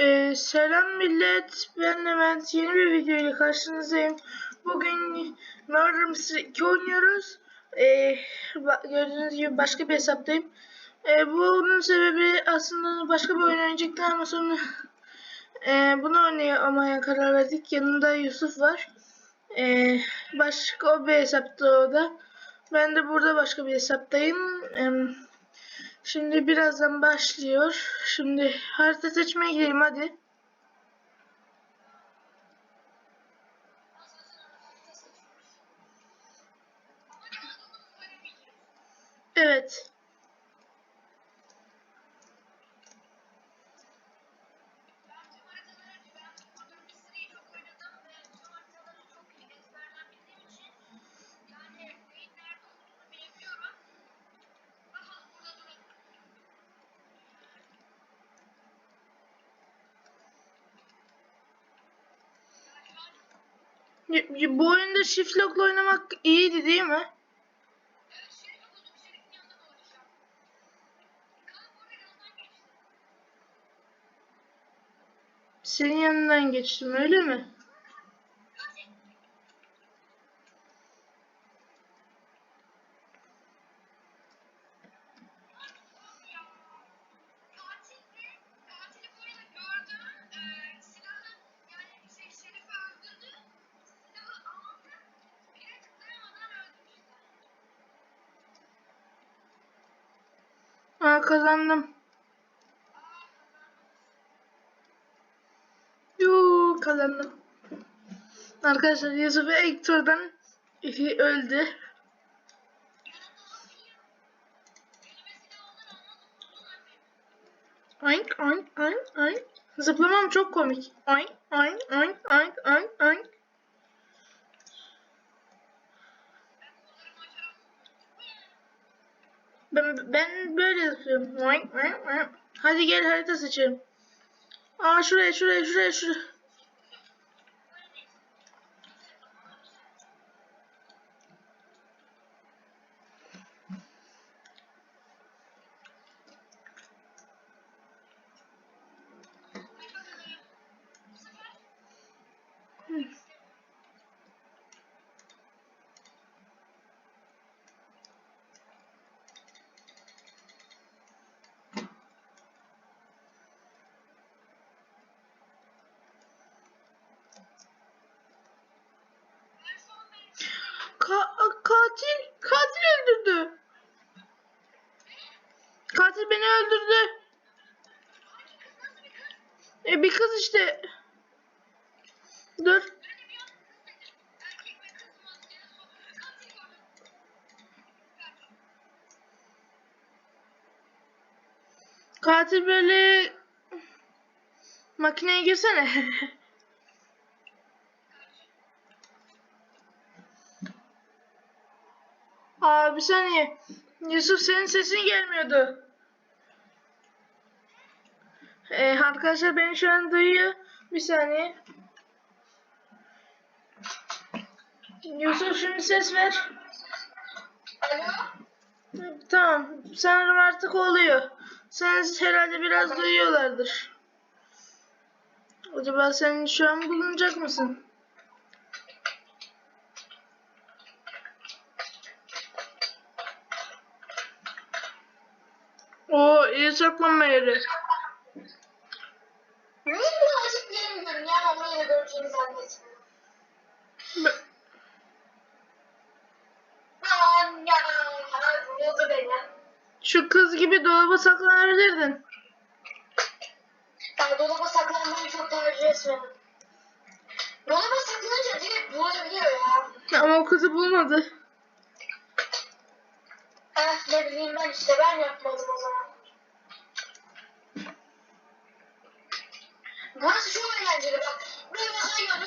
Ee, selam millet. Ben Levent. Yeni bir video ile karşınızdayım. Bugün Murder Mystery 2 oynuyoruz. Ee, gördüğünüz gibi başka bir hesaptayım. Ee, bunun sebebi aslında başka bir oyun oynayacaktım ama sonra e, bunu oynamaya karar verdik. Yanımda Yusuf var. Ee, başka o bir hesapta o da. Ben de burada başka bir hesaptayım. Em, Şimdi birazdan başlıyor. Şimdi harita seçmeye gidelim hadi. Bu oyunda shift lock'la oynamak iyiydi değil mi? Senin yanından geçtim öyle mi? Kazandım. Yuu kazandım. Arkadaşlar Yusuf Ektor'dan öldü. Oink oink oink oink. Zıplamam çok komik. Oink oink oink oink oink oink. Ben, ben böyle yapıyorum. Hadi gel harita seçelim. Aa şuraya şuraya şuraya şuraya. Ka- katil katil öldürdü. Katil beni öldürdü. E bir kız işte. Dur. Katil böyle makineye girsene. Aa bir saniye. Yusuf senin sesin gelmiyordu. Ee, arkadaşlar beni şu an duyuyor. Bir saniye. Yusuf şimdi ses ver. Alo? Tamam. Sanırım artık oluyor. Sen herhalde biraz duyuyorlardır. Acaba sen şu an bulunacak mısın? Oo iyi saklanma yeri. Niye birazcık bilmiyorum ya ama yine göreceğimi zannetmiyorum. Be- Aman ya, vurdu beni. Şu kız gibi dolaba saklanabilirdin. Ben dolaba saklanmayı çok tercih etmedim. Dolaba saklanınca direkt bulabiliyor ya. Ama o kızı bulmadı. Eh ne bileyim ben işte ben yapmadım o zaman. Burası çok eğlenceli bak. Böyle sayıyorum.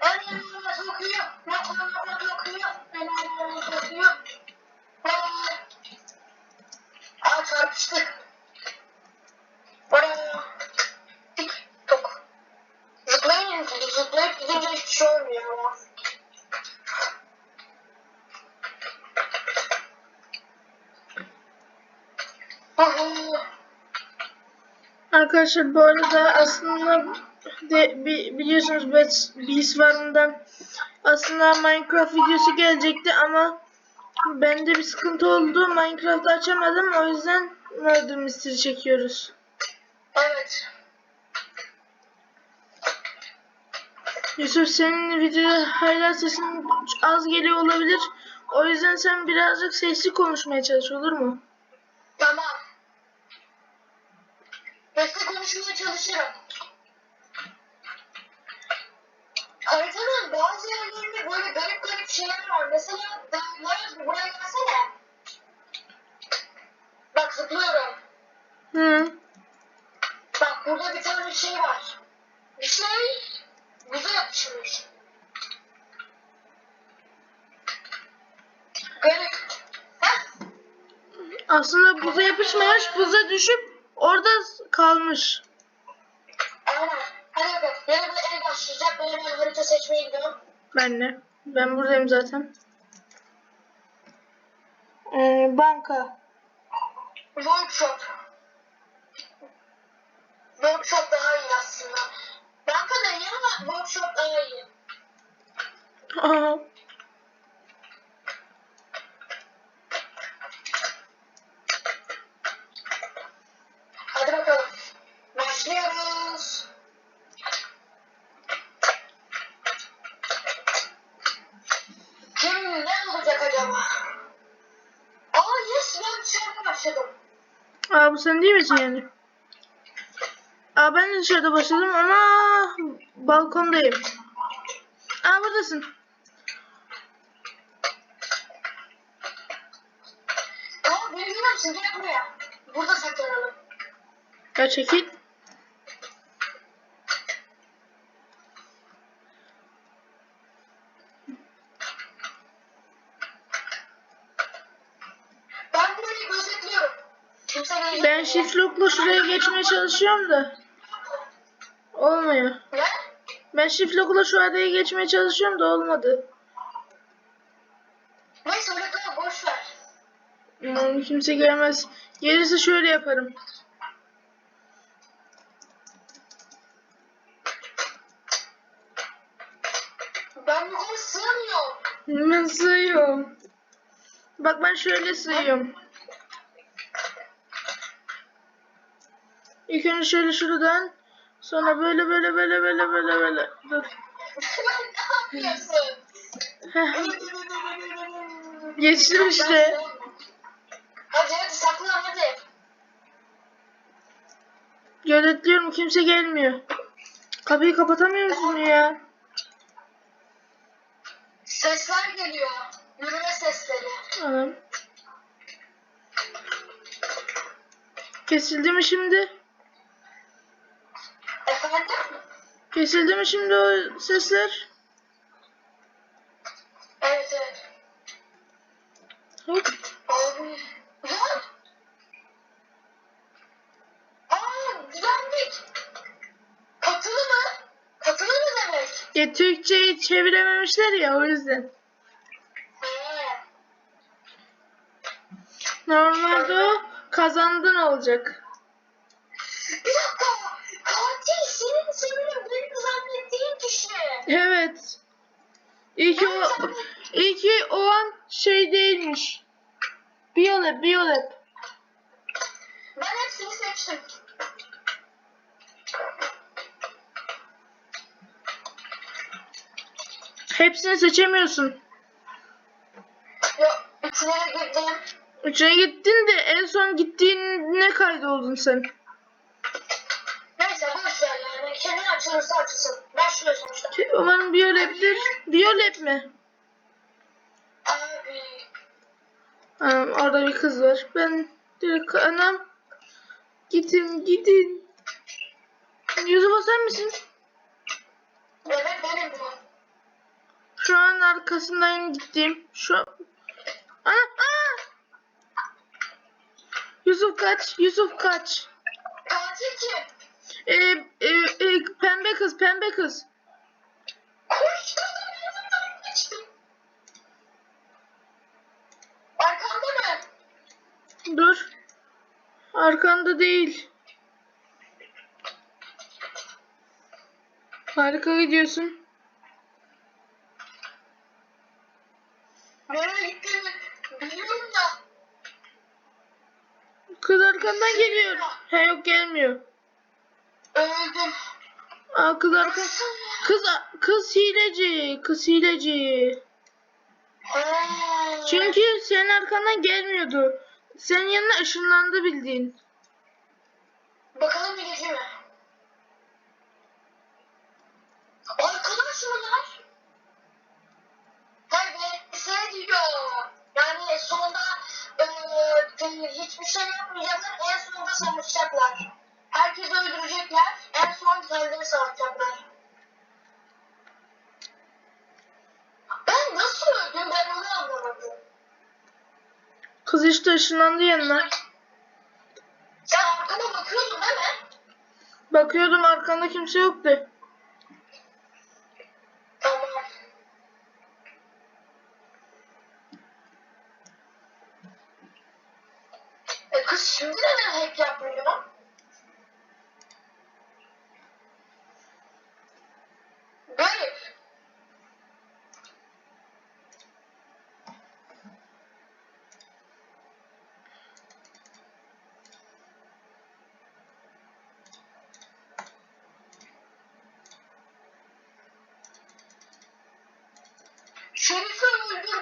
Annemle sokuyor. Makamına sokuyor. Annemle sokuyor. Aa, Aa çarpıştık. Aa, tik tok. Zıplayın, zıplayıp gidince hiçbir şey olmuyor ama. Aha. Arkadaşlar bu arada aslında de, bi- biliyorsunuz Beats Beast War'ından aslında Minecraft videosu gelecekti ama bende bir sıkıntı oldu. Minecraft'ı açamadım. O yüzden Murder Mystery çekiyoruz. Evet. Yusuf senin videoda hala sesin az geliyor olabilir. O yüzden sen birazcık sesli konuşmaya çalış olur mu? Tamam. Sesli konuşmaya çalışırım. Haritanın bazı yerlerinde böyle garip garip şeyler var. Mesela Mayas buraya gelsene. Bak zıplıyorum. Hı. Bak burada bir tane şey var. Bir şey buza yapışmış. Garip. Heh. Aslında buza yapışmamış, buza düşüp orada kalmış. Aynen. Hadi bakalım. Yarın bu el başlayacak. Ben hemen harita seçmeye gidiyorum. Ben de. Ben buradayım zaten. Ee, banka. Workshop. Workshop daha iyi aslında. Banka da iyi ama workshop daha iyi. Aha. Hadi bakalım. Başlıyoruz. Kim ne olacak acaba? Aa yes ben dışarıda başladım. Aa bu sen değil misin yani? Aa ben de dışarıda başladım ama balkondayım. Aa buradasın. Beni görüyor musun? Gel buraya. Burada saklanalım. Ya çekil. Ben burayı gözetliyorum. Kimse lock'la şuraya geçmeye çalışıyorum da. Olmuyor. Ne? Ben shift lock'la şu adaya geçmeye çalışıyorum da olmadı. Neyse orada boş ver. Umarım kimse gelmez. Gelirse şöyle yaparım. Ben yukarı sığamıyorum. Ben sığıyorum. Bak ben şöyle sığıyorum. İlk önce şöyle şuradan. Sonra böyle böyle böyle böyle böyle böyle. Dur. ne yapıyorsun? Geçtim işte. Hadi hadi saklan hadi. Gözetliyorum kimse gelmiyor. Kapıyı kapatamıyor musun ya? Sesler geliyor. Yürüme sesleri. Anam. Kesildi mi şimdi? Kesildi mi şimdi o sesler? Evet evet. Hop. Ya. Ya Türkçeyi çevirememişler ya o yüzden. Normalde o kazandın olacak. Evet. İyi ki o, iyi ki o an şey değilmiş. Biyolab, biyolab. Ben hepsini seçtim. Hepsini seçemiyorsun. Ya içine girdim. Üçüne gittin de en son gittiğine kaydoldun sen. Neyse boş Kendin açılırsa açılsın. Başlıyor sonuçta. Umarım biyolab'dir. Biyolab mi? Anam orada bir kız var. Ben direkt anam. Gidin gidin. Yüzüme sen misin? Evet benim bu. Şu an arkasından gittiğim. Şu an... Ana, aa! Yusuf kaç, Yusuf kaç. Katil kim? Ee, e, e, pembe kız, pembe kız. Geçtim. Arkanda mı? Dur. Arkanda değil. Harika gidiyorsun. Nereye gittiğimi biliyorum da. Kız arkandan geliyor. He yok gelmiyor. Kız kız kız hileci, kız hileci. Çünkü senin arkandan gelmiyordu. Senin yanına ışınlandı bildiğin. Bakalım gece mi? Arkadaş bunlar. Tabii şey diyor. Yani sonunda eee hiçbir şey yapmayacaklar. En sonunda savaşacaklar. Herkesi öldürecekler. Kendileri savaşacaklar. Ben nasıl öldüm ben onu anlamadım. Kız işte ışınlandı yanına. Sen arkana bakıyordun değil mi? Bakıyordum arkanda kimse yoktu. Tamam. E kız şimdi neden hack yapmıyor? Garip. Şerifi öldürdü.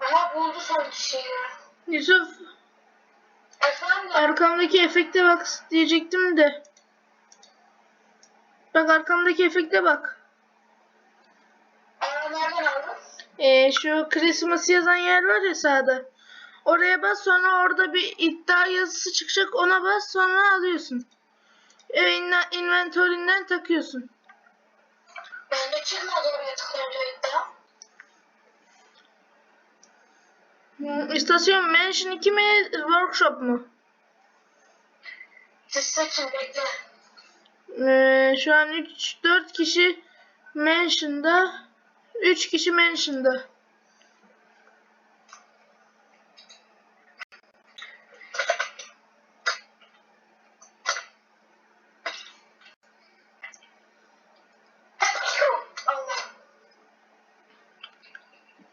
Ama buldu son kişiyi. Yusuf Efendim? Arkamdaki efekte bak diyecektim de. Bak arkamdaki efekte bak. Ee, şu Christmas yazan yer var ya sağda. Oraya bas sonra orada bir iddia yazısı çıkacak ona bas sonra alıyorsun. İn- inventory'nden takıyorsun. Ben de çıkmadı oraya tıklayınca iddia. Hmm, İstasyon Mansion 2 mi Workshop mu? Seçin bekle. Ee, şu an 3-4 kişi Mansion'da 3 kişi Mansion'da. Allah.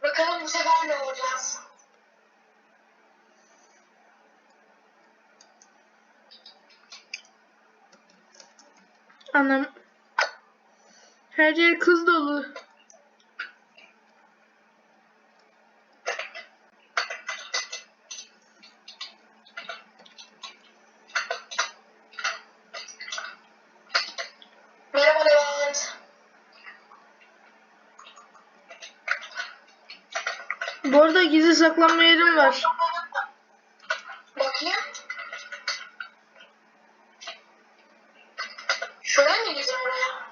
Bakalım bu sefer ne olacağız? Anam. Her yer kız dolu. Bu arada gizli saklanma yerim var. Bakayım. Şuraya mı gideceğim oraya?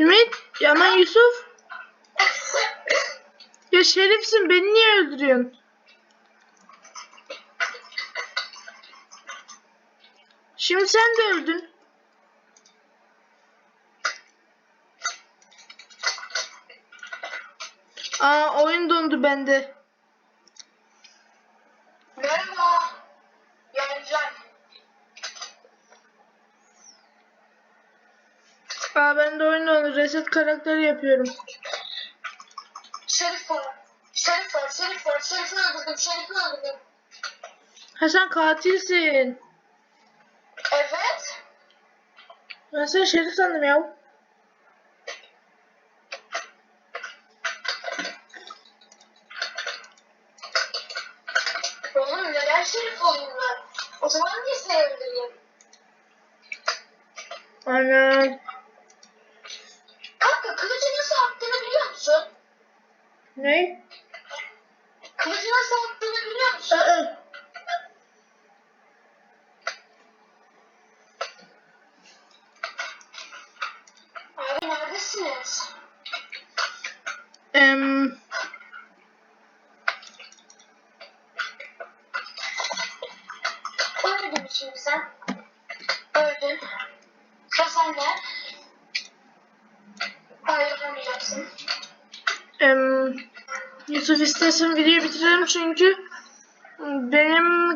Ümit, ya aman Yusuf. Ya şerifsin beni niye öldürüyorsun? Şimdi sen de öldün. Aa oyun dondu bende. Merhaba. Geleceğim. Aa bende Reset karakteri yapıyorum. Şerif var. Şerif var, Şerif var. Şerif'i öldürdüm, Şerif'i öldürdüm. Ha sen katilsin. Evet. Ben seni şerif sandım ya. Oğlum neden Şerif olayım ben? O zaman niye seni öldüreyim? Ana. Kanka kılıcı nasıl attığını biliyor musun? Ne? Kılıcı nasıl attığını biliyor musun? Aa. Abi neredesiniz? Em, Öldün şimdi sen. Öldün. Sıra sende. Ayrılamayacaksın. Em, Yusuf istersen videoyu bitirelim çünkü benim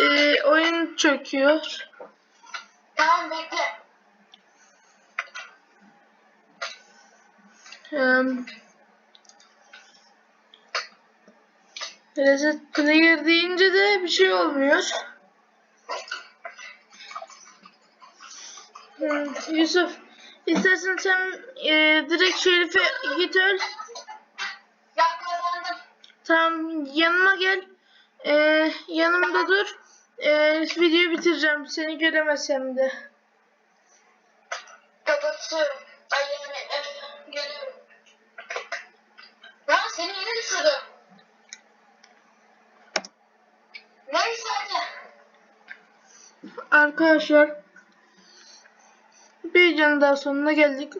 e, oyun çöküyor. Tamam bekle. Em, Reset player deyince de bir şey olmuyor. Hmm, Yusuf istersen sen e, direkt Şerif'e git öl. Tamam yanıma gel. Ee, yanımda dur. Ee, videoyu bitireceğim. Seni göremezsem de. Kapatıyorum. Ay yani evet, geliyorum. Lan seni yine düşürdüm. Neyse hadi. Arkadaşlar bir videonun daha sonuna geldik.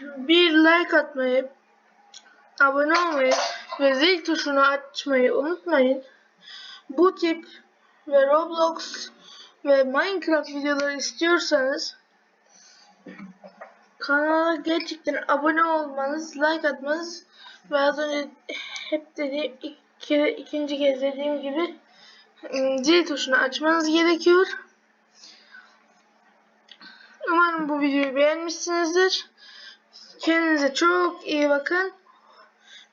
Bir like atmayı, abone olmayı ve zil tuşunu açmayı unutmayın. Bu tip ve Roblox ve Minecraft videoları istiyorsanız kanala gerçekten abone olmanız, like atmanız ve az önce hep dediğim iki, ikinci kez dediğim gibi ım, zil tuşunu açmanız gerekiyor. Umarım bu videoyu beğenmişsinizdir. Kendinize çok iyi bakın.